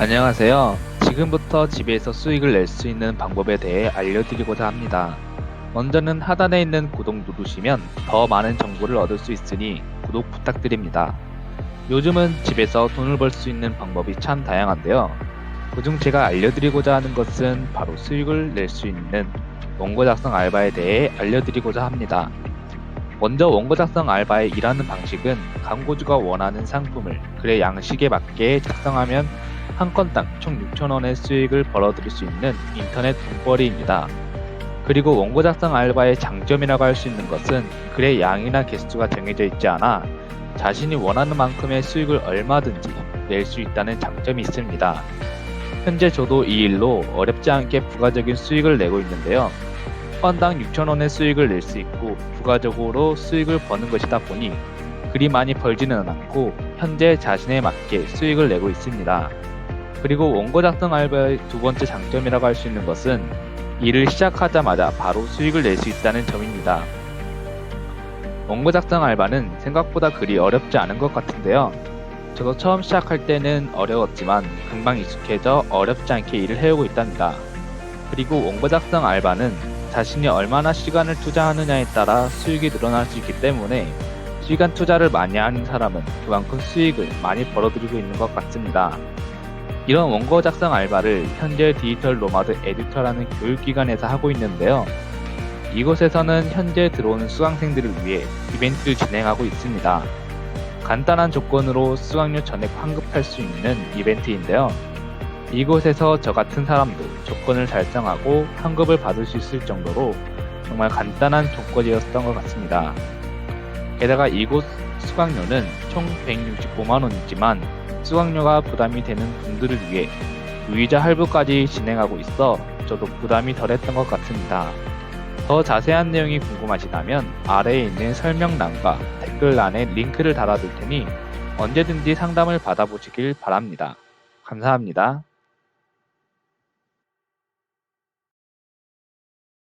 안녕하세요. 지금부터 집에서 수익을 낼 수 있는 방법에 대해 알려드리고자 합니다. 먼저는 하단에 있는 구독 누르시면 더 많은 정보를 얻을 수 있으니 구독 부탁드립니다. 요즘은 집에서 돈을 벌 수 있는 방법이 참 다양한데요. 그중 제가 알려드리고자 하는 것은 바로 수익을 낼 수 있는 원고 작성 알바에 대해 알려드리고자 합니다. 먼저 원고 작성 알바의 일하는 방식은 광고주가 원하는 상품을 글의 양식에 맞게 작성하면 한 건당 총 6,000원의 수익을 벌어들일 수 있는 인터넷 돈벌이입니다. 그리고 원고 작성 알바의 장점이라고 할 수 있는 것은 글의 양이나 개수가 정해져 있지 않아 자신이 원하는 만큼의 수익을 얼마든지 낼 수 있다는 장점이 있습니다. 현재 저도 이 일로 어렵지 않게 부가적인 수익을 내고 있는데요. 건당 6,000원의 수익을 낼 수 있고 부가적으로 수익을 버는 것이다 보니 그리 많이 벌지는 않고 현재 자신에 맞게 수익을 내고 있습니다. 그리고 원고 작성 알바의 두 번째 장점이라고 할 수 있는 것은 일을 시작하자마자 바로 수익을 낼 수 있다는 점입니다. 원고 작성 알바는 생각보다 그리 어렵지 않은 것 같은데요. 저도 처음 시작할 때는 어려웠지만 금방 익숙해져 어렵지 않게 일을 해오고 있답니다. 그리고 원고 작성 알바는 자신이 얼마나 시간을 투자하느냐에 따라 수익이 늘어날 수 있기 때문에 시간 투자를 많이 하는 사람은 그만큼 수익을 많이 벌어들이고 있는 것 같습니다. 이런 원고 작성 알바를 현재 디지털 노마드 에디터라는 교육기관에서 하고 있는데요. 이곳에서는 현재 들어오는 수강생들을 위해 이벤트를 진행하고 있습니다. 간단한 조건으로 수강료 전액 환급할 수 있는 이벤트인데요. 이곳에서 저 같은 사람도 조건을 달성하고 환급을 받을 수 있을 정도로 정말 간단한 조건이었던 것 같습니다. 게다가 이곳 수강료는 총 165만원이지만 수강료가 부담이 되는 분들을 위해 무이자 할부까지 진행하고 있어 저도 부담이 덜했던 것 같습니다. 더 자세한 내용이 궁금하시다면 아래에 있는 설명란과 댓글란에 링크를 달아둘 테니 언제든지 상담을 받아보시길 바랍니다. 감사합니다.